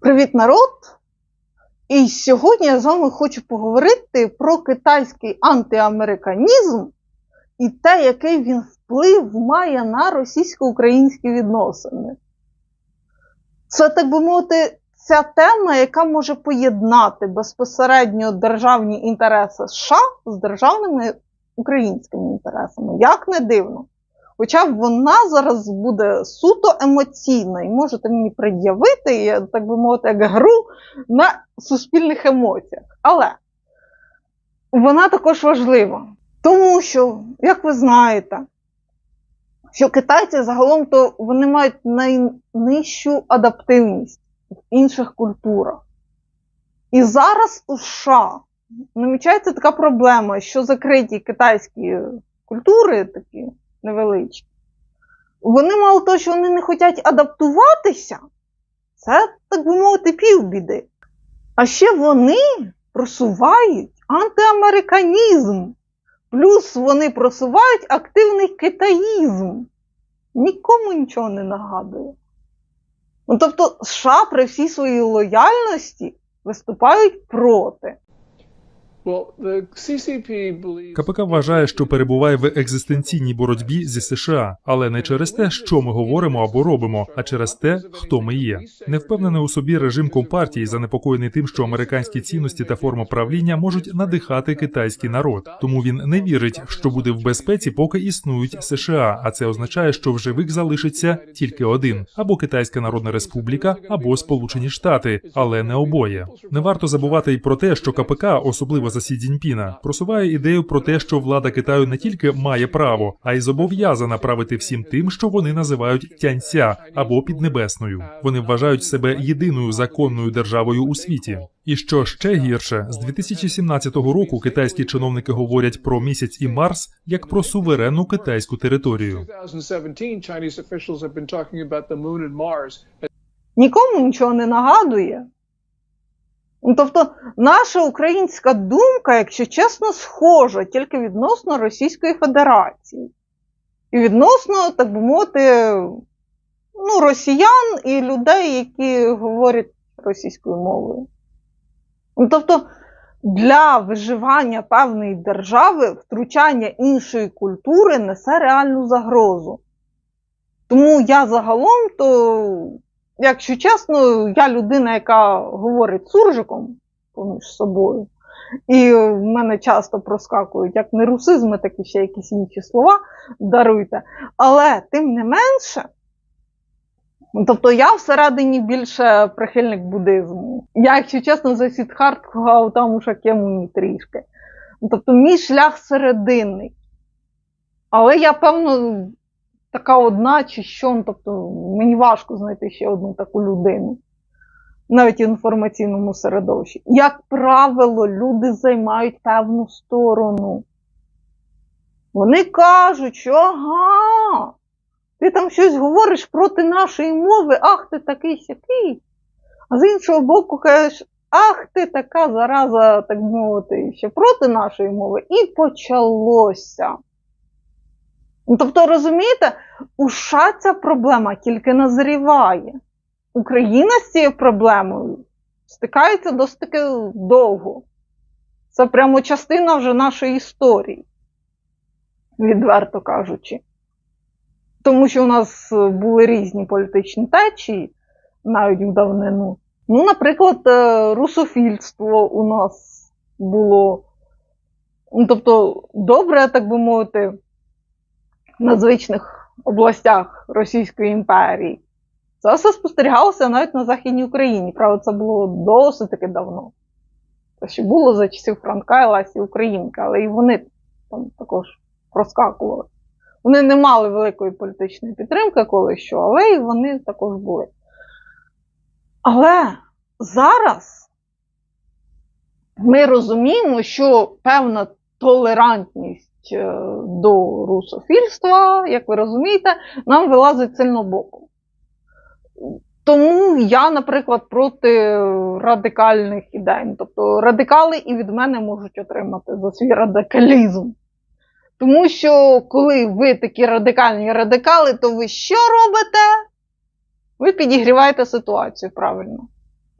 Привіт, народ! І сьогодні я з вами хочу поговорити про китайський антиамериканізм і те, який він вплив має на російсько-українські відносини. Це, так би мовити, ця тема, яка може поєднати безпосередньо державні інтереси США з державними українськими інтересами. Як не дивно. Хоча вона зараз буде суто емоційна, і можете мені пред'явити, так би мовити, як гру на суспільних емоціях. Але вона також важлива. Тому що, як ви знаєте, що китайці загалом то вони мають найнижчу адаптивність в інших культурах. І зараз у США намічається така проблема, що закриті китайські культури такі невеличкі, вони мало того, що вони не хочуть адаптуватися, це, так би мовити, півбіди. А ще вони просувають антиамериканізм. Плюс вони просувають активний китаїзм. Нікому нічого не нагадує. Ну, тобто, США при всій своїй лояльності виступають проти. КПК вважає, що перебуває в екзистенційній боротьбі зі США, але не через те, що ми говоримо або робимо, а через те, хто ми є. Не впевнений у собі режим компартії, занепокоєний тим, що американські цінності та форма правління можуть надихати китайський народ. Тому він не вірить, що буде в безпеці, поки існують США. А це означає, що в живих залишиться тільки один: або Китайська Народна Республіка, або Сполучені Штати, але не обоє. Не варто забувати й про те, що КПК, особливо за Сі Цзіньпіна, просуває ідею про те, що влада Китаю не тільки має право, а й зобов'язана правити всім тим, що вони називають тяньця або піднебесною. Вони вважають себе єдиною законною державою у світі. І що ще гірше, з 2017 року китайські чиновники говорять про місяць і Марс як про суверенну китайську територію. Нікому нічого не нагадує. Ну, Тобто, наша українська думка, якщо чесно, схожа тільки відносно Російської Федерації. І відносно, так би мовити, ну, росіян і людей, які говорять російською мовою. Ну, Тобто, для виживання певної держави втручання іншої культури несе реальну загрозу. Тому я загалом то. Якщо чесно, я людина, яка говорить суржиком поміж собою, і в мене часто проскакують як не русизми, так і ще якісь інші слова, даруйте. Але тим не менше, тобто я всередині більше прихильник буддизму. Я, якщо чесно, за Сідхартку там у Шакемуні трішки. Тобто мій шлях серединний. Але я, певно, така одна чи що, ну, тобто мені важко знайти ще одну таку людину, навіть в інформаційному середовищі. Як правило, люди займають певну сторону. Вони кажуть, що ага, ти там щось говориш проти нашої мови, ах ти такий сякий. А з іншого боку, кажеш, ах ти така зараза, так мовити, ще проти нашої мови. І почалося. Ну, Тобто, розумієте, у США ця проблема тільки назріває. Україна з цією проблемою стикається досить довго. Це прямо частина вже нашої історії, відверто кажучи. Тому що у нас були різні політичні течії навіть в давнину. Ну, наприклад, русофільство у нас було. Ну, Тобто, добре, так би мовити на звичних областях Російської імперії. Це все спостерігалося навіть на Західній Україні. Правда, це було досить таки давно. Це ще було за часів Франка і Ласі Українка, але і вони там також проскакували. Вони не мали великої політичної підтримки коли що, але і вони також були. Але зараз ми розуміємо, що певна толерантність до русофільства, як ви розумієте, нам вилазить сильно боком. Тому я, наприклад, проти радикальних ідей. Тобто радикали і від мене можуть отримати за свій радикалізм. Тому що, коли ви такі радикальні радикали, то ви що робите? Ви підігріваєте ситуацію правильно.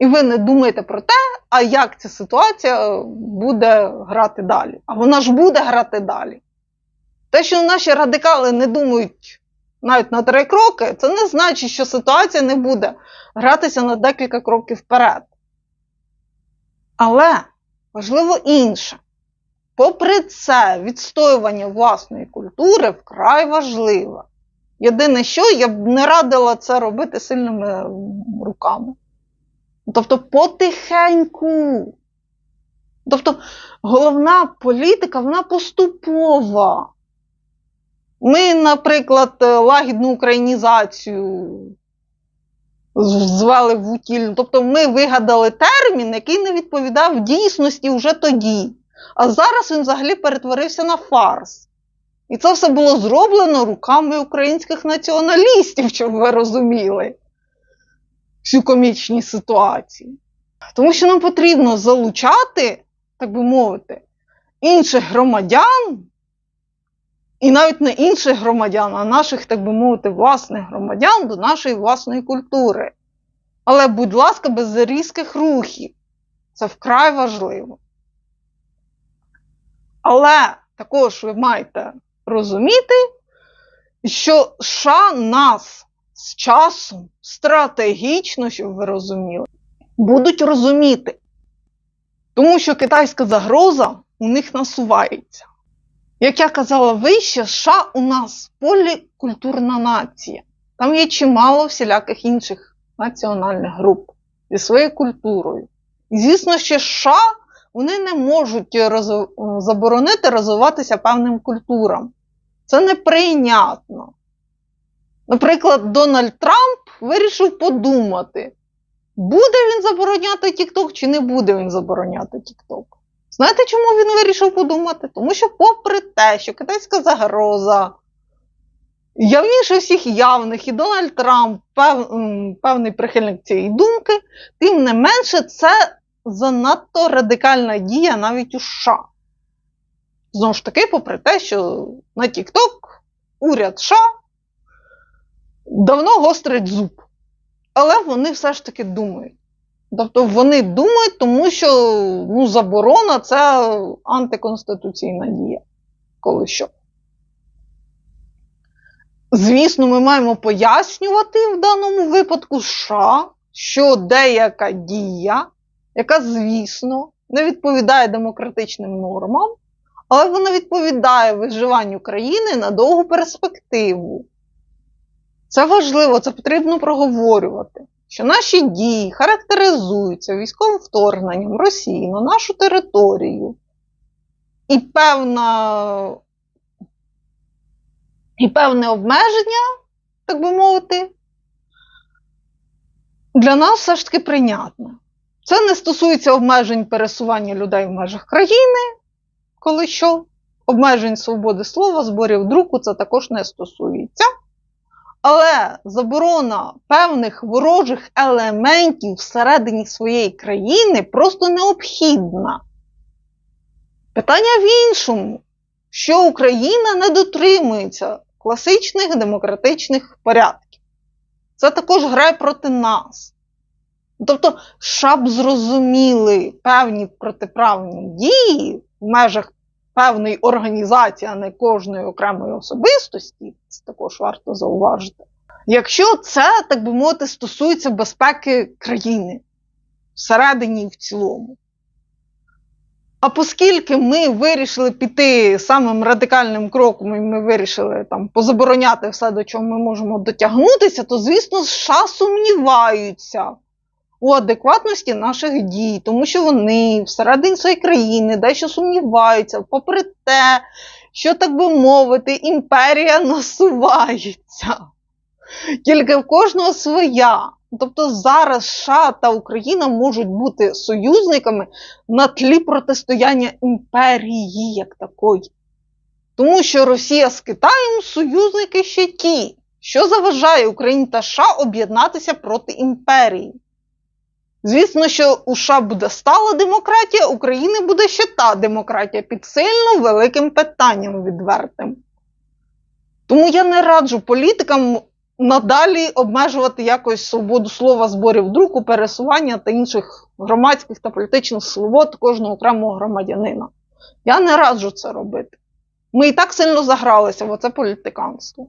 І ви не думаєте про те, а як ця ситуація буде грати далі. А вона ж буде грати далі. Те, що наші радикали не думають навіть на три кроки, це не значить, що ситуація не буде гратися на декілька кроків вперед. Але важливо інше. Попри це, відстоювання власної культури вкрай важливе. Єдине, що я б не радила це робити сильними руками. Тобто потихеньку. Тобто головна політика, вона поступова. Ми, наприклад, лагідну українізацію звели в утіль. Тобто ми вигадали термін, який не відповідав дійсності вже тоді. А зараз він взагалі перетворився на фарс. І це все було зроблено руками українських націоналістів, щоб ви розуміли всю комічні ситуації. Тому що нам потрібно залучати, так би мовити, інших громадян, і навіть не інших громадян, а наших, так би мовити, власних громадян до нашої власної культури. Але, будь ласка, без різких рухів. Це вкрай важливо. Але також ви маєте розуміти, що США нас з часом стратегічно, щоб ви розуміли, будуть розуміти. Тому що китайська загроза у них насувається. Як я казала вище, США у нас полікультурна нація. Там є чимало всіляких інших національних груп зі своєю культурою. І звісно, що США вони не можуть роз... заборонити розвиватися певним культурам. Це неприйнятно. Наприклад, Дональд Трамп вирішив подумати, буде він забороняти TikTok чи не буде він забороняти TikTok. Знаєте, чому він вирішив подумати? Тому що, попри те, що китайська загроза явніше всіх явних, і Дональд Трамп пев, певний прихильник цієї думки, тим не менше, це занадто радикальна дія навіть у США. Знову ж таки, попри те, що на TikTok уряд США давно гострить зуб. Але вони все ж таки думають. Тобто вони думають, тому що ну, заборона це антиконституційна дія. Коли що. Звісно, ми маємо пояснювати в даному випадку США, що деяка дія, яка, звісно, не відповідає демократичним нормам, але вона відповідає виживанню країни на довгу перспективу. Це важливо, це потрібно проговорювати, що наші дії характеризуються військовим вторгненням Росії на нашу територію. І певна, і певне обмеження, так би мовити, для нас все ж таки прийнятне. Це не стосується обмежень пересування людей в межах країни, коли що, обмежень свободи слова, зборів друку це також не стосується. Але заборона певних ворожих елементів всередині своєї країни просто необхідна. Питання в іншому, що Україна не дотримується класичних демократичних порядків. Це також грає проти нас. Тобто, щоб зрозуміли певні протиправні дії в межах певної організації, а не кожної окремої особистості, це також варто зауважити. Якщо це, так би мовити, стосується безпеки країни всередині і в цілому. А оскільки ми вирішили піти самим радикальним кроком, і ми вирішили там позабороняти все, до чого ми можемо дотягнутися, то, звісно, США сумніваються у адекватності наших дій, тому що вони всередині своєї країни дещо сумніваються, попри те, що, так би мовити, імперія насувається. Тільки в кожного своя. Тобто зараз США та Україна можуть бути союзниками на тлі протистояння імперії як такої. Тому що Росія з Китаєм союзники ще ті, що заважає Україні та США об'єднатися проти імперії. Звісно, що у США буде стала демократія, України буде ще та демократія під сильно великим питанням відвертим. Тому я не раджу політикам надалі обмежувати якось свободу слова, зборів друку, пересування та інших громадських та політичних свобод кожного окремого громадянина. Я не раджу це робити. Ми і так сильно загралися в оце політиканство.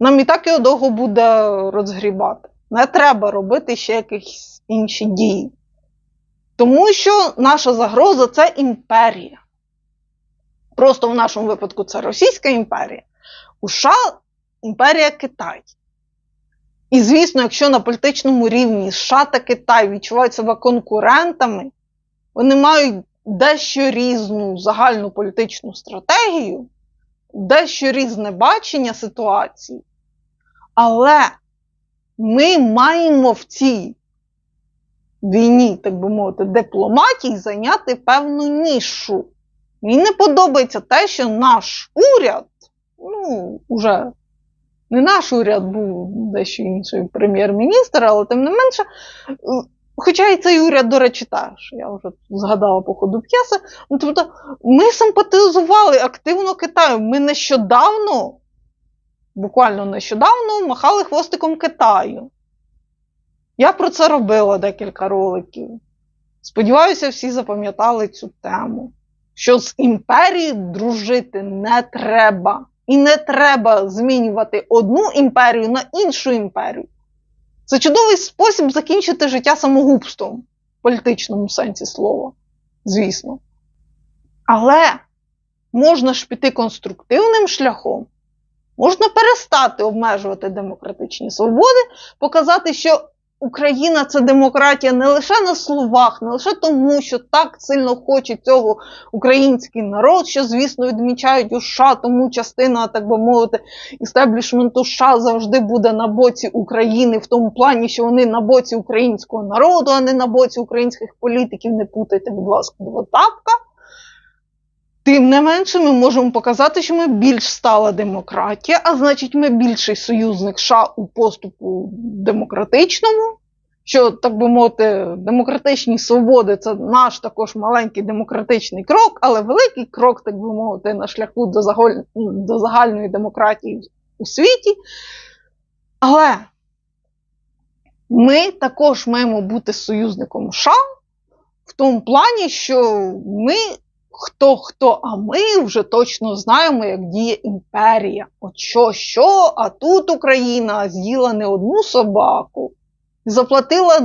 Нам і так його довго буде розгрібати. Не треба робити ще якісь інші дії. Тому що наша загроза це імперія. Просто в нашому випадку це Російська імперія. У США імперія Китай. І, звісно, якщо на політичному рівні США та Китай відчувають себе конкурентами, вони мають дещо різну загальну політичну стратегію, дещо різне бачення ситуації. Але ми маємо в цій війні, так би мовити, дипломатії зайняти певну нішу. Мені не подобається те, що наш уряд, ну, уже не наш уряд був дещо інший прем'єр-міністр, але тим не менше, хоча і цей уряд, до речі, теж, я вже згадала по ходу п'єси. Ну, тобто, ми симпатизували активно Китаю. Ми нещодавно, буквально нещодавно, махали хвостиком Китаю. Я про це робила декілька роликів. Сподіваюся, всі запам'ятали цю тему. Що з імперією дружити не треба. І не треба змінювати одну імперію на іншу імперію. Це чудовий спосіб закінчити життя самогубством в політичному сенсі слова, звісно. Але можна ж піти конструктивним шляхом, можна перестати обмежувати демократичні свободи, показати, що Україна це демократія не лише на словах, не лише тому, що так сильно хоче цього український народ, що, звісно, відмічають у США, тому частина, так би мовити, істеблішменту США завжди буде на боці України, в тому плані, що вони на боці українського народу, а не на боці українських політиків. Не путайте, будь ласка, двотапка. Тим не менше, ми можемо показати, що ми більш стала демократія, а значить, ми більший союзник США у поступу демократичному. Що, так би мовити, демократичні свободи це наш також маленький демократичний крок, але великий крок, так би мовити, на шляху до, заголь... до загальної демократії у світі. Але ми також маємо бути союзником США в тому плані, що ми хто хто, а ми вже точно знаємо, як діє імперія. От що, що, а тут Україна з'їла не одну собаку, заплатила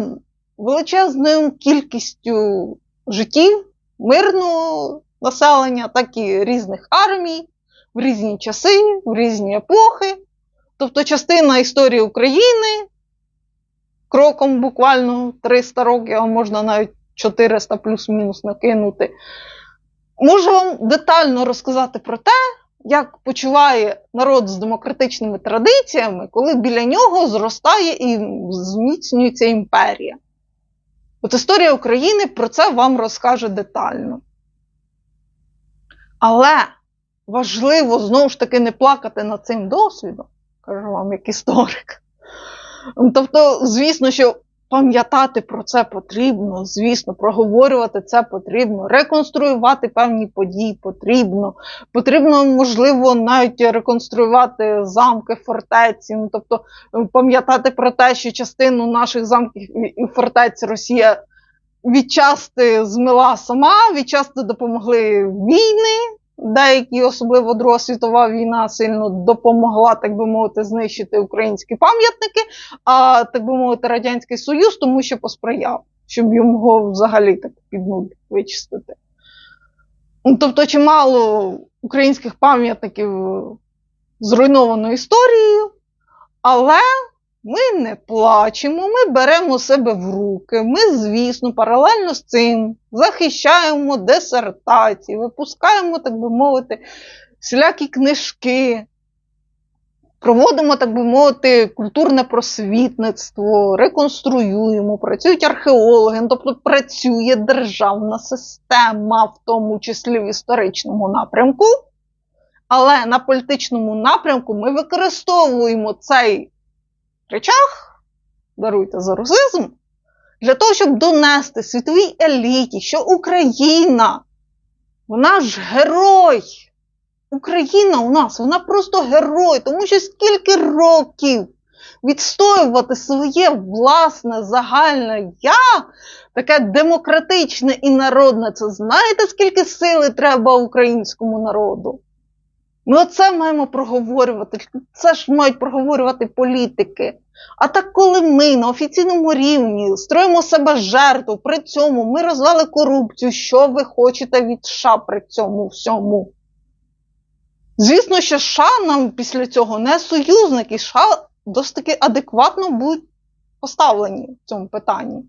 величезною кількістю життів мирного населення, так і різних армій в різні часи, в різні епохи. Тобто частина історії України кроком буквально 300 років, а можна навіть 400 плюс-мінус накинути. Можу вам детально розказати про те, як почуває народ з демократичними традиціями, коли біля нього зростає і зміцнюється імперія. От історія України про це вам розкаже детально. Але важливо знову ж таки не плакати над цим досвідом, кажу вам як історик. Тобто, звісно, що Пам'ятати про це потрібно, звісно, проговорювати це потрібно, реконструювати певні події потрібно. Потрібно, можливо, навіть реконструювати замки, фортеці. Ну, Тобто пам'ятати про те, що частину наших замків і фортець Росія відчасти змила сама, відчасти допомогли війни. Деякі, особливо Друга світова війна, сильно допомогла, так би мовити, знищити українські пам'ятники, а так би мовити, Радянський Союз, тому що посприяв, щоб його взагалі так під нуль вичистити. Ну, тобто, чимало українських пам'ятників зруйновано історією, але ми не плачемо, ми беремо себе в руки. Ми, звісно, паралельно з цим захищаємо дисертації, випускаємо, так би мовити, всілякі книжки, проводимо, так би мовити, культурне просвітництво, реконструюємо, працюють археологи, ну, тобто працює державна система, в тому числі в історичному напрямку. Але на політичному напрямку ми використовуємо цей речах, даруйте за русизм, для того, щоб донести світовій еліті, що Україна, вона ж герой. Україна у нас, вона просто герой, тому що скільки років відстоювати своє власне загальне я, таке демократичне і народне. Це знаєте, скільки сили треба українському народу? Ми оце маємо проговорювати. Це ж мають проговорювати політики. А так, коли ми на офіційному рівні строїмо себе жертву, при цьому ми розвели корупцію, що ви хочете від США при цьому всьому? Звісно, що США нам після цього не союзники, США досить таки адекватно будуть поставлені в цьому питанні.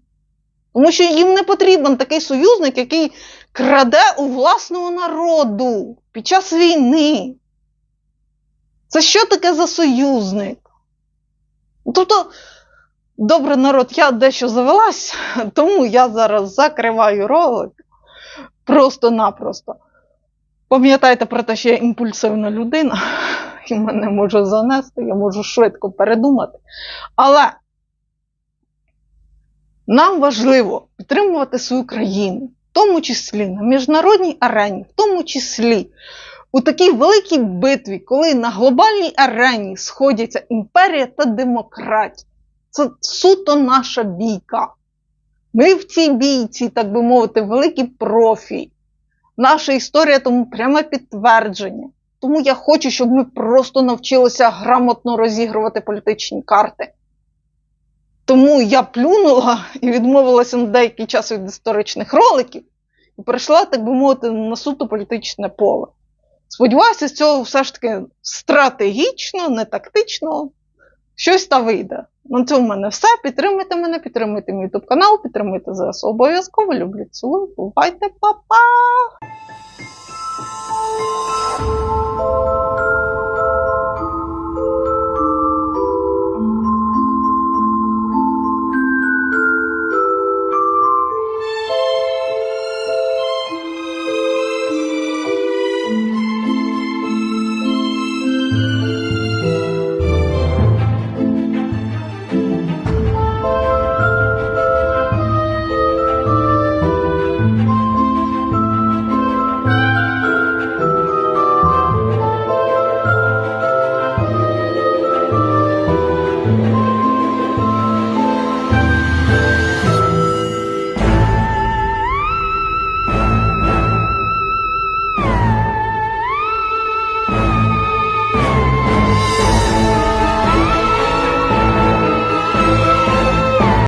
Тому що їм не потрібен такий союзник, який краде у власного народу під час війни. Це що таке за союзник? Тобто, добре, народ, я дещо завелась, тому я зараз закриваю ролик просто-напросто. Пам'ятайте про те, що я імпульсивна людина, і мене може занести, я можу швидко передумати. Але нам важливо підтримувати свою країну, в тому числі на міжнародній арені, в тому числі у такій великій битві, коли на глобальній арені сходяться імперія та демократія. Це суто наша бійка. Ми в цій бійці, так би мовити, великі профі. Наша історія тому пряме підтвердження. Тому я хочу, щоб ми просто навчилися грамотно розігрувати політичні карти. Тому я плюнула і відмовилася на деякий час від історичних роликів і перейшла, так би мовити, на суто політичне поле. Сподіваюся, з цього все ж таки стратегічно, не тактично, щось та вийде. На цьому в мене все. Підтримуйте мене, підтримуйте мій ютуб канал, підтримуйте ЗСУ обов'язково. Люблю, цілую. Бувайте, па-па!